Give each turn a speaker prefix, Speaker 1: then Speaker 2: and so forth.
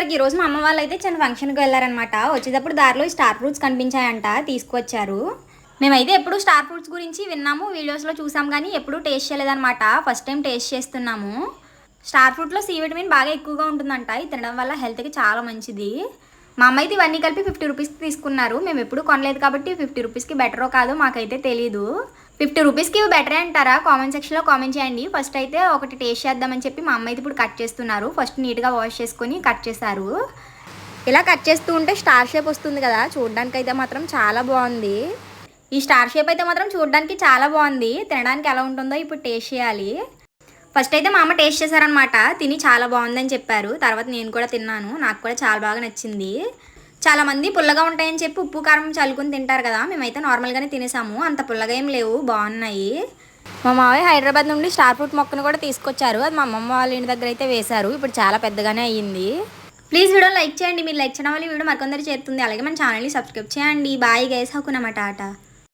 Speaker 1: అందరికి ఈరోజు మా అమ్మ వాళ్ళు అయితే చిన్న ఫంక్షన్కి వెళ్ళారనమాట వచ్చేటప్పుడు దారిలో స్టార్ ఫ్రూట్స్ కనిపించాయంట తీసుకువచ్చారు. మేమైతే ఎప్పుడు స్టార్ ఫ్రూట్స్ గురించి విన్నాము వీడియోస్లో చూసాం కానీ ఎప్పుడు టేస్ట్ చేయలేదనమాట ఫస్ట్ టైం టేస్ట్ చేస్తున్నాము. స్టార్ ఫ్రూట్లో సి విటమిన్ బాగా ఎక్కువగా ఉంటుందంట ఇది తినడం వల్ల హెల్త్కి చాలా మంచిది. మా అమ్మ అయితే ఇవన్నీ కలిపి ఫిఫ్టీ రూపీస్కి తీసుకున్నారు. మేము ఎప్పుడు కొనలేదు కాబట్టి ఫిఫ్టీ రూపీస్కి బెటరో కాదో మాకైతే తెలీదు. ఫిఫ్టీ రూపీస్కి ఇవి బెటరే అంటారా? కామెంట్ సెక్షన్లో కామెంట్ చేయండి. ఫస్ట్ అయితే ఒకటి టేస్ట్ చేద్దామని చెప్పి మా అమ్మ అయితే ఇప్పుడు కట్ చేస్తున్నారు. ఫస్ట్ నీట్గా వాష్ చేసుకొని కట్ చేశారు. ఇలా కట్ చేస్తూ ఉంటే స్టార్ షేప్ వస్తుంది కదా? చూడడానికి అయితే మాత్రం చాలా బాగుంది. ఈ స్టార్ షేప్ అయితే మాత్రం చూడడానికి చాలా బాగుంది. తినడానికి ఎలా ఉంటుందో ఇప్పుడు టేస్ట్ చేయాలి. ఫస్ట్ అయితే మా అమ్మ టేస్ట్ చేశారనమాట తిని చాలా బాగుందని చెప్పారు. తర్వాత నేను కూడా తిన్నాను. నాకు కూడా చాలా బాగా నచ్చింది. చాలా మంది పుల్లగా ఉంటాయని చెప్పి ఉప్పు కారం చల్లుకుని తింటారు కదా. మేమైతే నార్మల్గానే తినేసాము. అంత పుల్లగా ఏం లేవు. బాగున్నాయి. మా మావయ్య హైదరాబాద్ నుండి స్టార్ ఫ్రూట్ మొక్కను కూడా తీసుకొచ్చారు. అది మా అమ్మమ్మ వాళ్ళ ఇంటి దగ్గర అయితే వేశారు. ఇప్పుడు చాలా పెద్దగానే అయ్యింది. ప్లీజ్ వీడియో లైక్ చేయండి. మీరు లైక్ చేయడం వల్ల వీడియో మరికొందరు చేరుతుంది. అలాగే మన ఛానల్ని సబ్స్క్రైబ్ చేయండి. Bye guys. హక్కునమాట ఆట